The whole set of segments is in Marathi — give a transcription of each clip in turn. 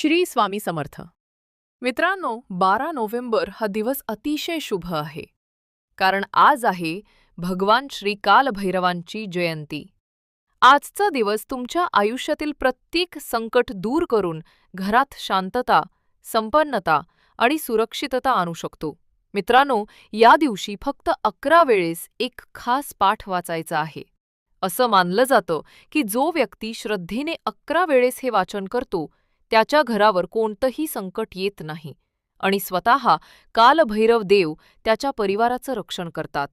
श्री स्वामी समर्थ. मित्रांनो बारा नोव्हेंबर हा दिवस अतिशय शुभ आहे. कारण आज आहे भगवान श्री कालभैरवांची जयंती. आजचा दिवस तुमच्या आयुष्यातील प्रत्येक संकट दूर करून घरात शांतता संपन्नता आणि सुरक्षितता आणू शकतो. मित्रांनो या दिवशी फक्त अकरा वेळेस एक खास पाठ वाचायचा आहे. असं मानलं जातं की जो व्यक्ती श्रद्धेने अकरा वेळेस हे वाचन करतो त्याच्या घरावर कोणतंही संकट येत नाही आणि स्वतः कालभैरव देव त्याच्या परिवाराचं रक्षण करतात.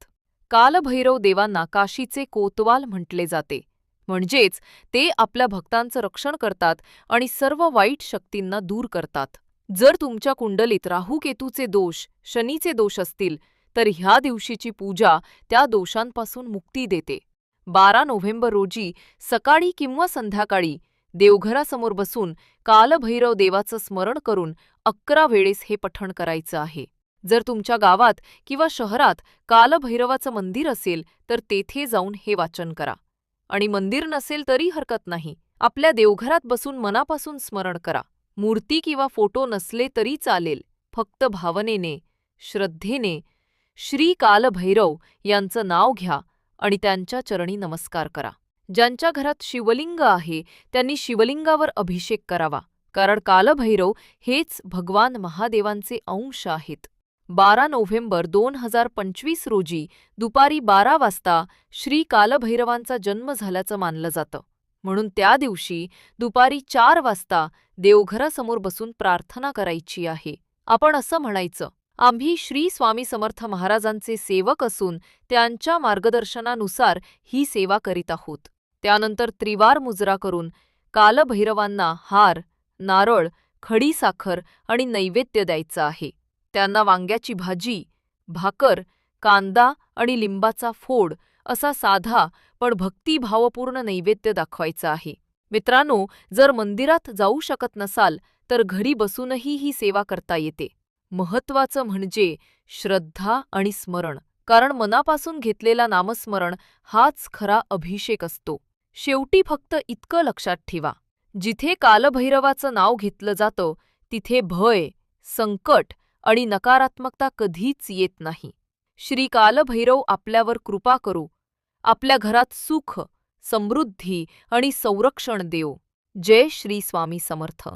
कालभैरव देवांना काशीचे कोतवाल म्हटले जाते. म्हणजेच ते आपल्या भक्तांचं रक्षण करतात आणि सर्व वाईट शक्तींना दूर करतात. जर तुमच्या कुंडलीत राहू केतूचे दोष शनीचे दोष असतील तर ह्या दिवशीची पूजा त्या दोषांपासून मुक्ती देते. बारा नोव्हेंबर रोजी सकाळी किंवा संध्याकाळी देवघरासमोर बसून कालभैरव देवाचं स्मरण करून अकरा वेळेस हे पठण करायचं आहे. जर तुमच्या गावात किंवा शहरात कालभैरवाचं मंदिर असेल तर तेथे जाऊन हे वाचन करा. आणि मंदिर नसेल तरी हरकत नाही. आपल्या देवघरात बसून मनापासून स्मरण करा. मूर्ती किंवा फोटो नसले तरी चालेल. फक्त भावनेने श्रद्धेने श्री कालभैरव यांचं नाव घ्या आणि त्यांच्या चरणी नमस्कार करा. ज्यांच्या घरात शिवलिंग आहे त्यांनी शिवलिंगावर अभिषेक करावा. कारण कालभैरव हेच भगवान महादेवांचे अंश आहेत. बारा नोव्हेंबर दोन हजार पंचवीस रोजी दुपारी बारा वाजता श्री कालभैरवांचा जन्म झाल्याचं मानलं जातं. म्हणून त्या दिवशी दुपारी चार वाजता देवघरासमोर बसून प्रार्थना करायची आहे. आपण असं म्हणायचं आम्ही श्री स्वामी समर्थ महाराजांचे सेवक असून त्यांच्या मार्गदर्शनानुसार ही सेवा करीत आहोत. त्यानंतर त्रिवार मुजरा करून कालभैरवांना हार नारळ खडीसाखर आणि नैवेद्य द्यायचं आहे. त्यांना वांग्याची भाजी भाकर कांदा आणि लिंबाचा फोड असा साधा पण भक्तिभावपूर्ण नैवेद्य दाखवायचा आहे. मित्रांनो जर मंदिरात जाऊ शकत नसाल तर घरी बसूनही ही सेवा करता येते. महत्वाचं म्हणजे श्रद्धा आणि स्मरण कारण मनापासून घेतलेला नामस्मरण हाच खरा अभिषेक असतो. शेवटी फक्त इतकं लक्षात ठेवा. जिथे कालभैरवाचं नाव घेतलं जातं तिथे भय संकट आणि नकारात्मकता कधीच येत नाही. श्री कालभैरव आपल्यावर कृपा करू. आपल्या घरात सुख समृद्धी आणि संरक्षण देव जय श्री स्वामी समर्थ.